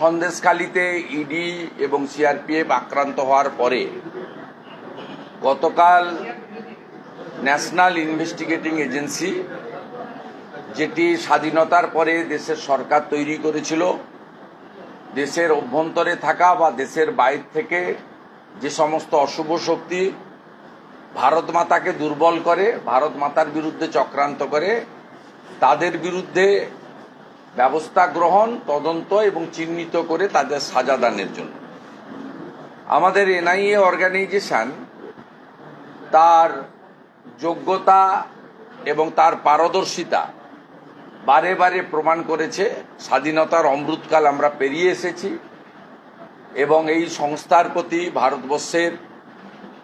সন্দেশখালিতে ED এবং CRPF আক্রান্ত হওয়ার পরে গতকাল ন্যাশনাল ইনভেস্টিগেটিং এজেন্সি, যেটি স্বাধীনতার পরে দেশের সরকার তৈরি করেছিল, দেশের অভ্যন্তরে থাকা বা দেশের বাইর থেকে যে সমস্ত অশুভ শক্তি ভারত মাতাকে দুর্বল করে, ভারত মাতার বিরুদ্ধে চক্রান্ত করে, তাদের বিরুদ্ধে ব্যবস্থা গ্রহণ, তদন্ত এবং চিহ্নিত করে তাদের সাজা দানের জন্য। আমাদের এনআইএ অর্গানাইজেশন তার যোগ্যতা এবং তার পারদর্শিতা বারে বারে প্রমাণ করেছে। স্বাধীনতার অমৃতকাল আমরা পেরিয়ে এসেছি এবং এই সংস্থার প্রতি ভারতবর্ষের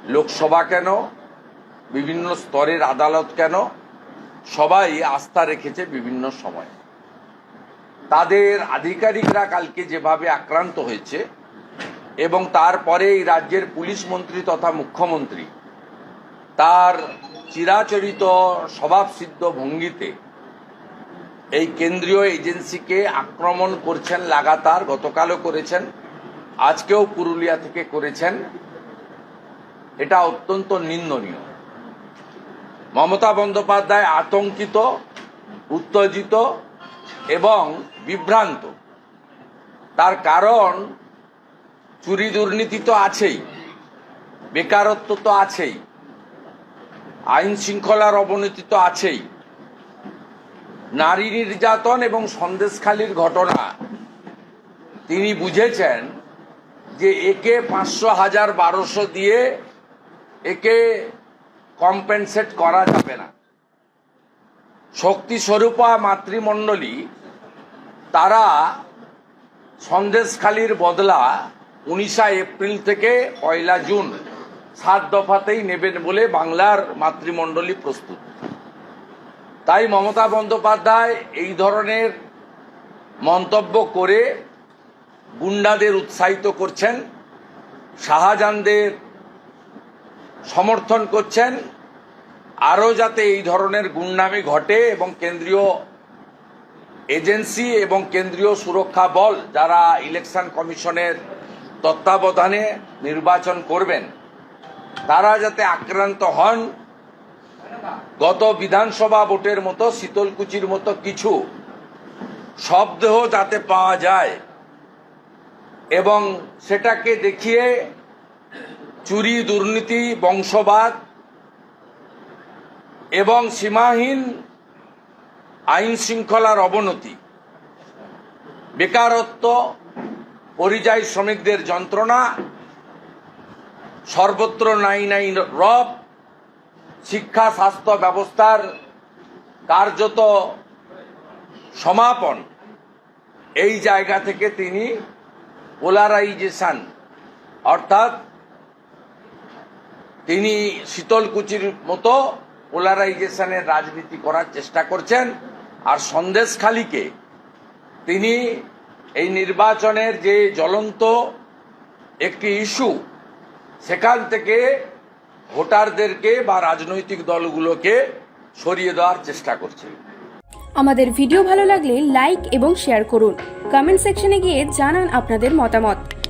লোকসভা কেন, বিভিন্ন স্তরের আদালত কেন, সবাই আস্থা রেখেছে বিভিন্ন সময়। তাদের আধিকারিকরা কালকে যেভাবে আক্রান্ত হয়েছে এবং তারপরে এই রাজ্যের পুলিশ মন্ত্রী তথা মুখ্যমন্ত্রী তার চিরাচরিত স্বভাবসিদ্ধ ভঙ্গিতে এই কেন্দ্রীয় এজেন্সিকে আক্রমণ করছেন, লাগাতার গতকালও করেছেন, আজকেও পুরুলিয়া থেকে করেছেন। এটা অত্যন্ত নিন্দনীয়। মমতা বন্দ্যোপাধ্যায় আতঙ্কিত, উত্তেজিত এবং বিভ্রান্ত। তার কারণ, চুরি দুর্নীতি তো আছেই, বেকারত্ব তো আছেই, আইন শৃঙ্খলার অবনতি তো আছেই। নারী নির্যাতন এবং সন্দেশখালির ঘটনা, তিনি বুঝেছেন যে একে পাঁচশো হাজার বারোশো দিয়ে একে কম্পেনসেট করা যাবে না। শক্তি স্বরূপা মাতৃমণ্ডলী, তারা সন্দেশখালির বদলা উনিশা এপ্রিল থেকে পয়লা জুন সাত দফাতেই নেবেন বলে বাংলার মাতৃমণ্ডলী প্রস্তুত। তাই মমতা বন্দ্যোপাধ্যায় এই ধরনের মন্তব্য করে গুন্ডাদের উৎসাহিত করছেন, শাহজাহানদের সমর্থন করছেন আরও যাতে এই ধরনের গুন্ডামি ঘটে এবং কেন্দ্রীয় এজেন্সি এবং কেন্দ্রীয় সুরক্ষা বল যারা ইলেকশন কমিশনের তত্ত্বাবধানে নির্বাচন করবেন, তারা যাতে আক্রান্ত হন। গত বিধানসভা ভোটের মতো, শীতলকুচির মতো কিছু শবদেহ যাতে পাওয়া যায় এবং সেটাকে দেখিয়ে চুরি, দুর্নীতি, বংশবাদ এবং সীমাহীন আইন শৃঙ্খলার অবনতি, বেকারত্ব, পরিযায়ী শ্রমিকদের যন্ত্রণা, সর্বত্র নাই নাই রব, শিক্ষা, স্বাস্থ্য ব্যবস্থার কার্যত সমাপন। এই জায়গা থেকে তিনি পোলারাইজেশন, অর্থাৎ তিনি শীতলকুচির মতো পোলারাইজেশনের রাজনীতি করার চেষ্টা করছেন। আর সন্দেশখালীকে তিনি এই নির্বাচনের যে জ্বলন্ত একটি ইস্যু, সেখান থেকে ভোটারদেরকে বা রাজনৈতিক দলগুলোকে সরিয়ে দেওয়ার চেষ্টা করছে। আমাদের ভিডিও ভালো লাগলে লাইক এবং শেয়ার করুন। কমেন্ট সেকশনে গিয়ে জানান আপনাদের মতামত।